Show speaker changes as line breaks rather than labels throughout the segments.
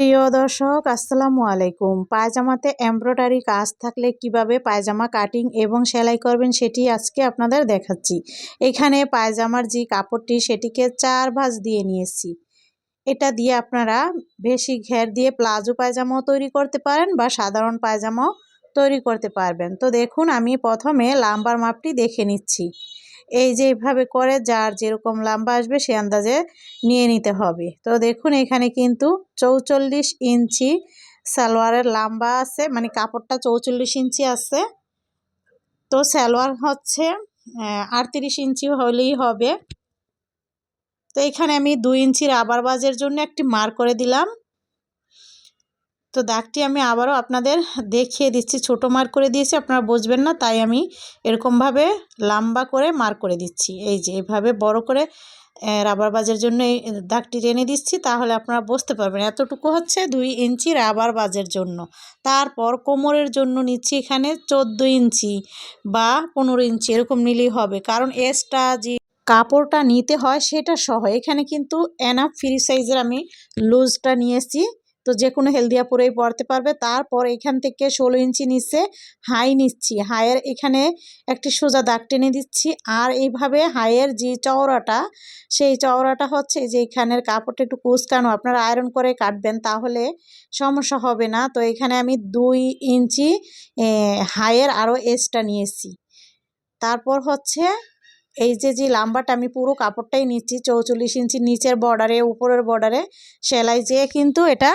প্রিয় দর্শক, আসসালামু আলাইকুম। পায়জামাতে এমব্রয়ডারি কাজ থাকলে কীভাবে পায়জামা কাটিং এবং সেলাই করবেন সেটি আজকে আপনাদের দেখাচ্ছি। এখানে পায়জামার যে কাপড়টি, সেটিকে চার ভাঁজ দিয়ে নিয়েছি। এটা দিয়ে আপনারা বেশি ঘের দিয়ে প্লাজো পায়জামাও তৈরি করতে পারেন বা সাধারণ পায়জামাও তৈরি করতে পারবেন। তো দেখুন, আমি প্রথমে লাম্বার মাপটি দেখে নিচ্ছি। এই যে এইভাবে করে যার যেরকম লম্বা আসবে সে আন্দাজে নিয়ে নিতে হবে। তো দেখুন এখানে কিন্তু চৌচল্লিশ ইঞ্চি সালোয়ারের লম্বা আছে মানে কাপড়টা চৌচল্লিশ ইঞ্চি আছে। তো সালোয়ার হচ্ছে আটত্রিশ ইঞ্চি হলেই হবে। তো এখানে আমি দুই ইঞ্চি রাবার বাজের জন্য একটি মার করে দিলাম। তো দাগটি আমি আবারও আপনাদের দেখিয়ে দিচ্ছি। ছোট মার করে দিয়েছি, আপনারা বুঝবেন না, তাই আমি এরকমভাবে লম্বা করে মার করে দিচ্ছি। এই যে, এভাবে বড় করে রাবার বাজের জন্য এই দাগটি টেনে দিচ্ছি, তাহলে আপনারা বুঝতে পারবেন এতটুকু হচ্ছে দুই ইঞ্চি রাবার বাজের জন্য। তারপর কোমরের জন্য নিচ্ছি এখানে চোদ্দ ইঞ্চি বা পনেরো ইঞ্চি, এরকম নিলেই হবে। কারণ এসটা যে কাপড়টা নিতে হয় সেটা সহ। এখানে কিন্তু এনাফ ফ্রি সাইজের আমি লুজটা নিয়েছি। তো যে কোনো হেলদিয়া পরেই পরতে পারবে। তারপর এখান থেকে ষোলো ইঞ্চি নিচে হাই নিচ্ছি। হায়ের এখানে একটি সোজা দাগ টেনে দিচ্ছি। আর এইভাবে হায়ের যে চওড়াটা, সেই চওড়াটা হচ্ছে যে এখানের কাপড়টা একটু কুচকানো। আপনারা আয়রন করে কাটবেন তাহলে সমস্যা হবে না। তো এখানে আমি দুই ইঞ্চি হায়ের আরও এসটা নিয়েছি। তারপর হচ্ছে এই যে যে লাম্বাটা আমি পুরো কাপড়টাই নিচ্ছি, চৌচল্লিশ ইঞ্চি নিচের বর্ডারে উপরের বর্ডারে সেলাই যেয়ে কিন্তু এটা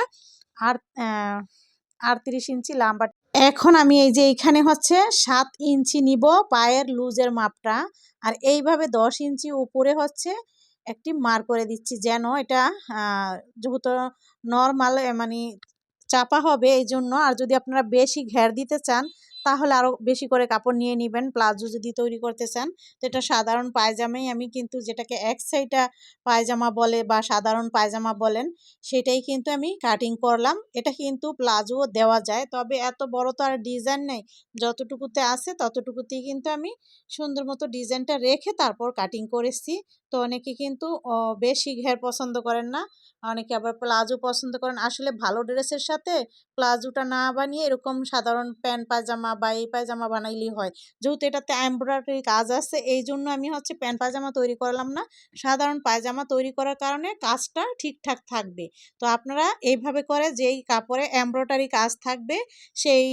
আর আটত্রিশ ইঞ্চি লাম্বা। এখন আমি এই যে এইখানে হচ্ছে সাত ইঞ্চি নিব পায়ের লুজের মাপটা, আর এইভাবে দশ ইঞ্চি উপরে হচ্ছে একটি মার করে দিচ্ছি যেন এটা যেহেতু নর্মাল মানে চাপা হবে এই জন্য আর যদি আপনারা বেশি ঘের দিতে চান তাহলে আরও বেশি করে কাপড় নিয়ে নেবেন। প্লাজো যদি তৈরি করতে চান, তো এটা সাধারণ পায়জামাই। আমি কিন্তু যেটাকে এক সাইডা পায়জামা বলে বা সাধারণ পায়জামা বলেন, সেটাই কিন্তু আমি কাটিং করলাম। এটা কিন্তু প্লাজো দেওয়া যায়, তবে এত বড় তো আর ডিজাইন নেই। যতটুকুতে আছে ততটুকুতেই কিন্তু আমি সুন্দর মতো ডিজাইনটা রেখে তারপর কাটিং করেছি। তো অনেকে কিন্তু বেশি ঘের পছন্দ করেন না। অনেকে আবার প্লাজো পছন্দ করেন। আসলে ভালো ড্রেসের সাথে প্লাজোটা না বানিয়ে এরকম সাধারণ প্যান্ট, পায়জামা বা এই পায়জামা বানাইলেই হয়। যেহেতু এটাতে এমব্রয়ডারি কাজ আছে এই জন্য আমি হচ্ছে প্যান্ট পায়জামা তৈরি করলাম না। সাধারণ পায়জামা তৈরি করার কারণে কাজটা ঠিকঠাক থাকবে। তো আপনারা এইভাবে করে যেই কাপড়ে এমব্রয়ডারি কাজ থাকবে, সেই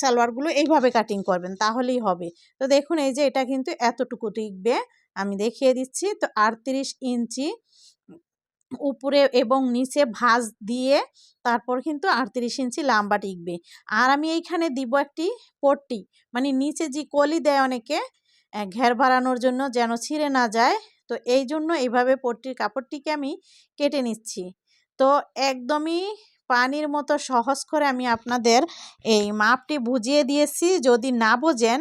সালোয়ারগুলো এইভাবে কাটিং করবেন, তাহলেই হবে। তো দেখুন, এই যে এটা কিন্তু এতটুকু টিকবে আমি দেখিয়ে দিচ্ছি। তো আটত্রিশ ইঞ্চি উপরে এবং নিচে ভাঁজ দিয়ে তারপর কিন্তু আটত্রিশ ইঞ্চি লাম্বা টিকবে। আর আমি এইখানে দিব একটি পট্টি। মানে নিচে যে কলি দেয় অনেকে ঘের বাড়ানোর জন্য যেন ছিঁড়ে না যায়, তো এই জন্য এইভাবে পট্টির কাপড়টিকে আমি কেটে নিচ্ছি। তো একদমই পানির মতো সহজ করে আমি আপনাদের এই মাপটি বুঝিয়ে দিয়েছি। যদি না বোঝেন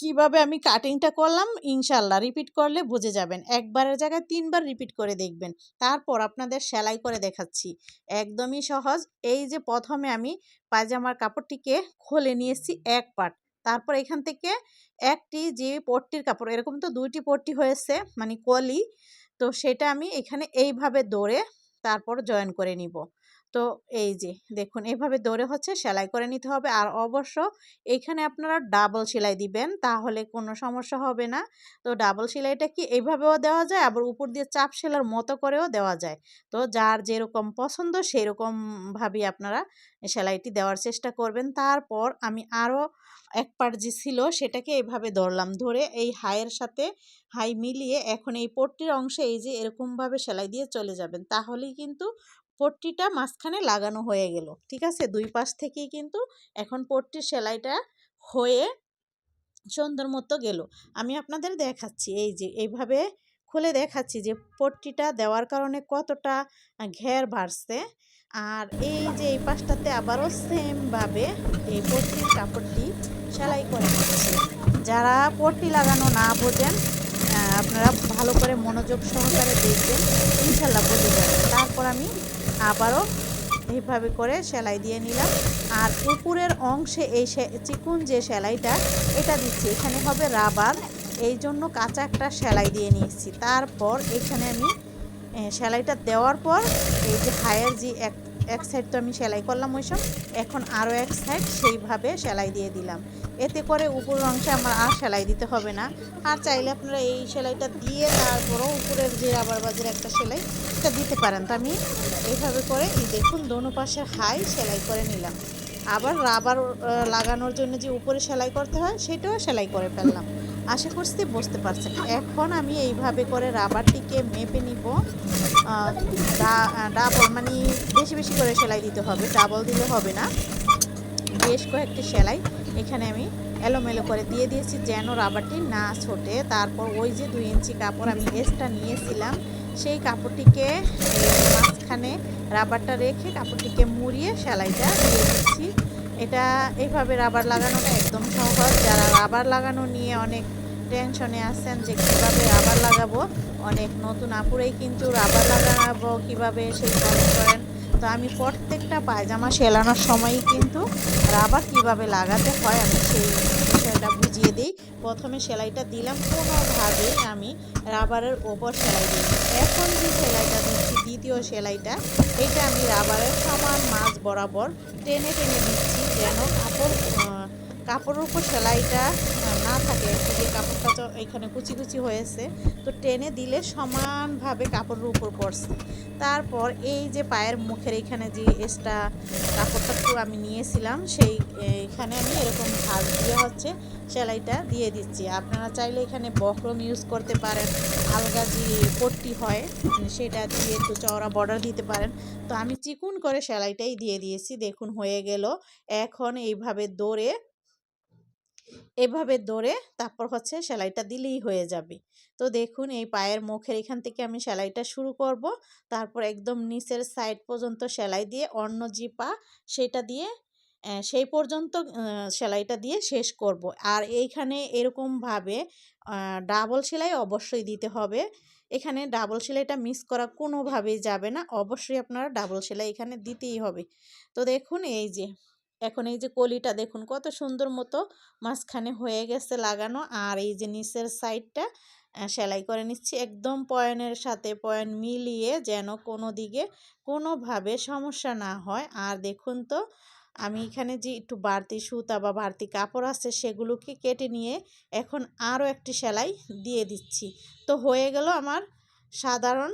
কীভাবে আমি কাটিংটা করলাম, ইনশাল্লাহ রিপিট করলে বুঝে যাবেন। একবারের জায়গায় তিনবার রিপিট করে দেখবেন। তারপর আপনাদের সেলাই করে দেখাচ্ছি। একদমই সহজ। এই যে প্রথমে আমি পায়জামার কাপড়টিকে খুলে নিয়েছি এক পাট। তারপর এখান থেকে একটি যে পট্টির কাপড়, এরকম তো দুইটি পট্টি হয়েছে মানে কলি, তো সেটা আমি এখানে এইভাবে দৌড়ে তারপর জয়েন করে নিব। তো এই যে দেখুন, এভাবে দৌড়ে হচ্ছে সেলাই করে নিতে হবে। আর অবশ্য এখানে আপনারা ডাবল সেলাই দিবেন, তাহলে কোনো সমস্যা হবে না। তো ডাবল সেলাইটা কি এইভাবেও দেওয়া যায়, আবার উপর দিয়ে চাপ সেলার মতো করেও দেওয়া যায়। তো যার যেরকম পছন্দ, সেরকমভাবেই আপনারা সেলাইটি দেওয়ার চেষ্টা করবেন। তারপর আমি আরও এক পার্ট যে ছিল, সেটাকে এইভাবে ধরলাম। ধরে এই হাইয়ের সাথে হাই মিলিয়ে এখন এই পট্টির অংশে এই যে এরকমভাবে সেলাই দিয়ে চলে যাবেন। তাহলেই কিন্তু পট্টিটা মাঝখানে লাগানো হয়ে গেল, ঠিক আছে? দুই পাশ থেকেই কিন্তু এখন পট্টির সেলাইটা হয়ে সুন্দর মতো গেল। আমি আপনাদের দেখাচ্ছি, এই যে এইভাবে খুলে দেখাচ্ছি যে পট্টিটা দেওয়ার কারণে কতটা ঘের বাড়ছে। আর এই যে এই পাশটাতে আবারও সেমভাবে এই পট্টির কাপড়টি সেলাই করে নিচ্ছি। যারা পট্টি লাগানো না বোঝেন আপনারা ভালো করে মনোযোগ সহকারে দেখবেন, ইনশাল্লাহ বুঝে যাবেন। তারপর আমি আবারও এইভাবে করে সেলাই দিয়ে নিলাম। আর উপরের অংশে এই চিকুন যে সেলাইটা, এটা দিচ্ছি। এখানে হবে রাবার। এই জন্য কাঁচা একটা সেলাই দিয়ে নিয়েছি। তারপর এখানে আমি সেলাইটা দেওয়ার পর এই যে হায়ের যে এক এক সাইড তো আমি সেলাই করলাম ওই সব, এখন আরও এক সাইড সেইভাবে সেলাই দিয়ে দিলাম। এতে করে উপরের অংশে আমার আর সেলাই দিতে হবে না। আর চাইলে আপনারা এই সেলাইটা দিয়ে তারপরও উপরের যে রাবার বাজের একটা সেলাই, সেটা দিতে পারেন। তো আমি এইভাবে করে এই দেখুন দোনো পাশে হাই সেলাই করে নিলাম। আবার রাবার লাগানোর জন্য যে উপরে সেলাই করতে হয়, সেটাও সেলাই করে ফেললাম। আশা করছি বুঝতে পারছেন। এখন আমি এইভাবে করে রাবারটিকে মেপে নিব। ডাবল মানে বেশি বেশি করে সেলাই দিতে হবে ডাবল দিলে হবে না। বেশ কয়েকটি সেলাই এখানে আমি এলোমেলো করে দিয়ে দিয়েছি যেন রাবারটি না ছোটে। তারপর ওই যে দুই ইঞ্চি কাপড় আমি এক্সট্রা নিয়েছিলাম, সেই কাপড়টিকে মাঝখানে রাবারটা রেখে কাপড়টিকে মুড়িয়ে সেলাইটা দিয়ে দিচ্ছি। এটা এইভাবে রাবার লাগানোটা একদম সহজ। যারা রাবার লাগানো নিয়ে অনেক টেনশনে আছেন যে কীভাবে রাবার লাগাবো? অনেক নতুন আপুরেই কিন্তু রাবার লাগাবো, কীভাবে সেই কমেন্ট করেন? তো আমি প্রত্যেকটা পায়জামা সেলানোর সময়ই কিন্তু রাবার কীভাবে লাগাতে হয় আমি সেই বিষয়টা বুঝিয়ে দিই। প্রথমে সেলাইটা দিলাম কোনোভাবেই আমি রাবারের ওপর সেলাই দিই। এখন যে সেলাইটা দিচ্ছি, দ্বিতীয় সেলাইটা, এটা আমি রাবারের সমান মাছ বরাবর টেনে টেনে দিচ্ছি যেন কাপড় কাপড়ের উপর সেলাইটা থাকে যে কাপড়টা তো এখানে কুচি কুচি হয়েছে, তো টেনে দিলে সমানভাবে কাপড়ের উপর পড়ছে। তারপর এই যে পায়ের মুখের এখানে যে এক্সট্রা কাপড়টা একটু আমি নিয়েছিলাম, সেই এখানে আমি এরকম ভাজ দিয়ে হচ্ছে সেলাইটা দিয়ে দিচ্ছি। আপনারা চাইলে এখানে বক্রম ইউজ করতে পারেন, আলগা যে পট্টি হয় সেটা দিয়ে একটু চওড়া বর্ডার দিতে পারেন। তো আমি চিকুন করে সেলাইটাই দিয়ে দিয়েছি, দেখুন হয়ে গেল। এখন এইভাবে দৌড়ে এভাবে ধরে তারপর হচ্ছে সেলাইটা দিলেই হয়ে যাবে। তো দেখুন, এই পায়ের মুখের এখান থেকে আমি সেলাইটা শুরু করব। তারপর একদম নিচের সাইড পর্যন্ত সেলাই দিয়ে অন্য যে পা, সেটা দিয়ে সেই পর্যন্ত সেলাইটা দিয়ে শেষ করব। আর এইখানে এরকমভাবে ডাবল সেলাই অবশ্যই দিতে হবে। এখানে ডাবল সেলাইটা মিস করা কোনোভাবেই যাবে না। অবশ্যই আপনারা ডাবল সেলাই এখানে দিতেই হবে। তো দেখুন, এই যে এখন এই যে কলিটা দেখুন কত সুন্দর মতো মাঝখানে হয়ে গেছে লাগানো। আর এই যে নিচের সাইডটা সেলাই করে নিচ্ছি একদম পয়েনের সাথে পয়েন্ট মিলিয়ে যেন কোনো দিকে কোনোভাবে সমস্যা না হয়। আর দেখুন তো, আমি এখানে যে একটু বাড়তি সুতা বা বাড়তি কাপড় আছে সেগুলোকে কেটে নিয়ে এখন আরও একটি সেলাই দিয়ে দিচ্ছি। তো হয়ে গেল আমার সাধারণ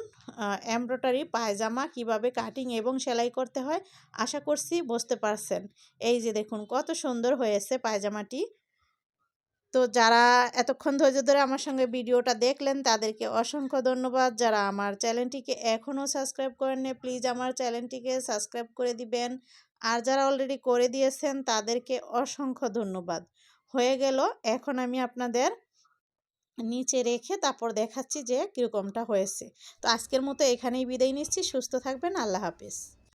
এমব্রয়ডারি, পায়জামা কীভাবে কাটিং এবং সেলাই করতে হয় আশা করছি বুঝতে পারছেন। এই যে দেখুন কত সুন্দর হয়েছে পায়জামাটি। তো যারা এতক্ষণ ধৈর্য ধরে আমার সঙ্গে ভিডিওটা দেখলেন তাদেরকে অসংখ্য ধন্যবাদ। যারা আমার চ্যানেলটিকে এখনও সাবস্ক্রাইব করেন প্লিজ আমার চ্যানেলটিকে সাবস্ক্রাইব করে দিবেন। আর যারা অলরেডি করে দিয়েছেন তাদেরকে অসংখ্য ধন্যবাদ। হয়ে গেল, এখন আমি আপনাদের নিচে রেখে তারপর দেখাচ্ছি যে কীরকমটা হয়েছে। তো আজকের মতো এখানেই বিদায় নিচ্ছি, সুস্থ থাকবেন, আল্লাহ হাফিজ।